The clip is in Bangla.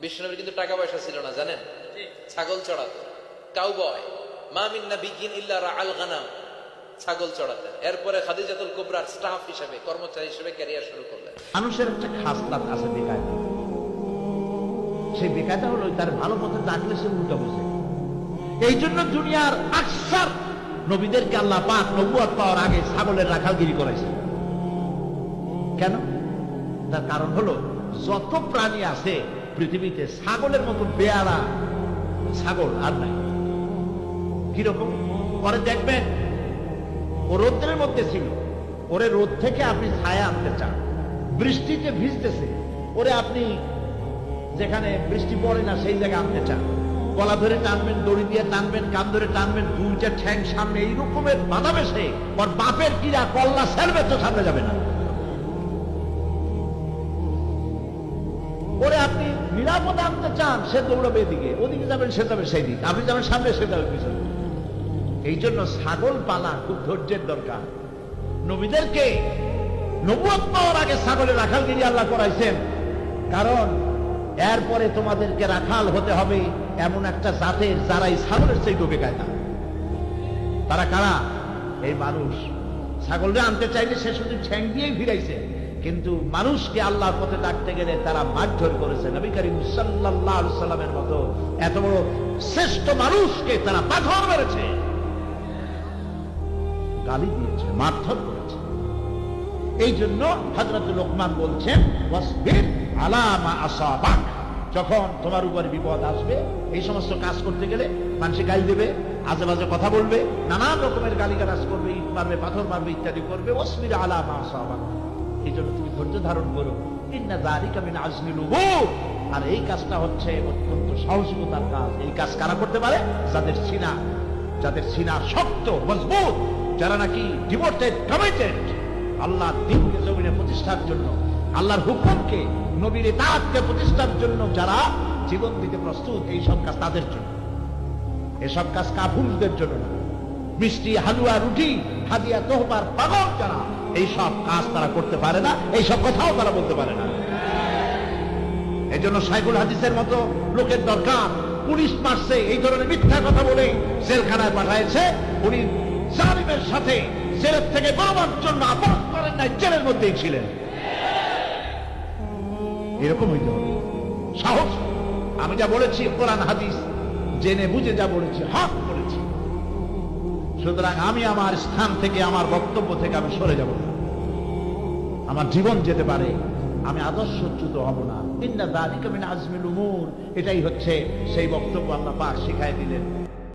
বিষ্ণুনবীর কিন্তু টাকা পয়সা ছিল না জানেন? ছাগল চড়াতো। কাউ বয় মা মিন্না বিগিন ইল্লা আল গানাম। ছাগল চড়াতেন। এরপরে খাদিজাতুল কুবরার স্টাফ হিসেবে কর্মচারী হিসেবে ক্যারিয়ার শুরু করলেন। মানুষের একটা খাসলাত আছে বেকায়দা। সেই বেকায়দা হলো তার ভালো পথে ডাকলে সে উল্টা বুঝে। এই জন্য দুনিয়ার আকসার নবীদেরকে আল্লাহ পাক নবুয়াত পাওয়ার আগে ছাগলের রাখালগিরি করাইছে কেন? তার কারণ হলো যত প্রাণী আছে পৃথিবীতে ছাগলের মতো বেয়ারা ছাগল আর নাই। কীরকম পরে দেখবেন, ও রৌদ্রের মধ্যে ছিল। ওরে রোদ থেকে আপনি ছায়া আনতে চান। বৃষ্টিতে ভিজতেছে। ওরে আপনি যেখানে বৃষ্টি পড়ে না, সেই জায়গায় আনতে চান। গলা ধরে টানবেন, দড়ি দিয়ে টানবেন, কান ধরে টানবেন দুইটা ঠ্যাং সামনে এই রকমের বাধা বেসে ওর বাপের কিরা কল্লা সেলবে তো সামনে যাবে না। ওরে আপনি নিরাপদে আনতে চান, সে দৌড়াবে এদিকে। ওদিকে যাবেন, সে যাবে সেই দিক। আপনি যাবেন সামনে, সে যাবে পিছনে। এই জন্য ছাগল পালা খুব ধৈর্যের দরকার। নবীদেরকে নবুয়ত পাওয়ার আগে ছাগলের রাখালগিরি আল্লাহ করাইছেন। কারণ এরপরে তোমাদেরকে রাখাল হতে হবে এমন একটা জাতের যারা এই ছাগলের সেই ডোবে গায় না। তারা কারা? এই মানুষ। ছাগলরে আনতে চাইলে সে শুধু ঠ্যাং দিয়েই ফিরাইছে কিন্তু মানুষকে আল্লাহর পথে ডাকতে গেলে তারা মারধর করেছে। নবী করিম আলাইহি সাল্লামের মতো এত বড় শ্রেষ্ঠ মানুষকে তারা পাথর মেরেছে। গালি দিয়েছে, মারধর করেছে। এই জন্য হজরত লোকমান বলছেন আলামা আসাবাক। যখন তোমার উপর বিপদ আসবে, এই সমস্ত কাজ করতে গেলে মানুষে গাল দেবে আজে বাজে কথা বলবে, নানান রকমের গালিগালাজ করবে, ইট মারবে, পাথর মারবে, ইত্যাদি করবে। ওয়াসবির আলামা আসাবাক। এই জন্য তুমি ধৈর্য ধারণ করো। ইন্না যালিকা মিন আজমিল আর এই কাজটা হচ্ছে অত্যন্ত সাহসিকতার কাজ। এই কাজ কারা করতে পারে? যাদের সিনা যাদের সিনা শক্ত, মজবুত, যারা নাকি ডিভোটেড কমিটেড আল্লাহ দিনকে, জমিনে প্রতিষ্ঠার জন্য, আল্লাহর হুকুমকে, নবীর তাঁতকে প্রতিষ্ঠার জন্য যারা জীবন দিতে প্রস্তুত, এই সব কাজ তাদের জন্য। এসব কাজ কাফুরদের জন্য না। মিষ্টি, হালুয়া, রুটি, হাদিয়া তোহবার পাগল যারা এই সব কাজ তারা করতে পারে না এই সব কথাও তারা বলতে পারে না। এই জন্য সাইকুল হাদিসের মতো লোকের দরকার। পুলিশ মারছে, এই ধরনের মিথ্যা কথা বলে জেলখানায় পাঠাইছে, উনি জালিমের সাথে জেলের থেকে বেরোবার জন্য আপরাধ করেন নাই, জেলের মধ্যেই ছিলেন। এরকম হইতে হবে। সাহস। আমি যা বলেছি, কোরআন, হাদিস, জেনে বুঝে যা বলেছি, হক বলেছি। সুতরাং আমি আমার স্থান থেকে, আমার বক্তব্য থেকে আমি সরে যাব না। আমার জীবন যেতে পারে, আমি আদর্শচ্যুত হব না। ইন্না দালিকা মিন আজমিল উমুর, এটাই হচ্ছে সেই বক্তব্য আল্লাহ পাক শিখাই দিলেন।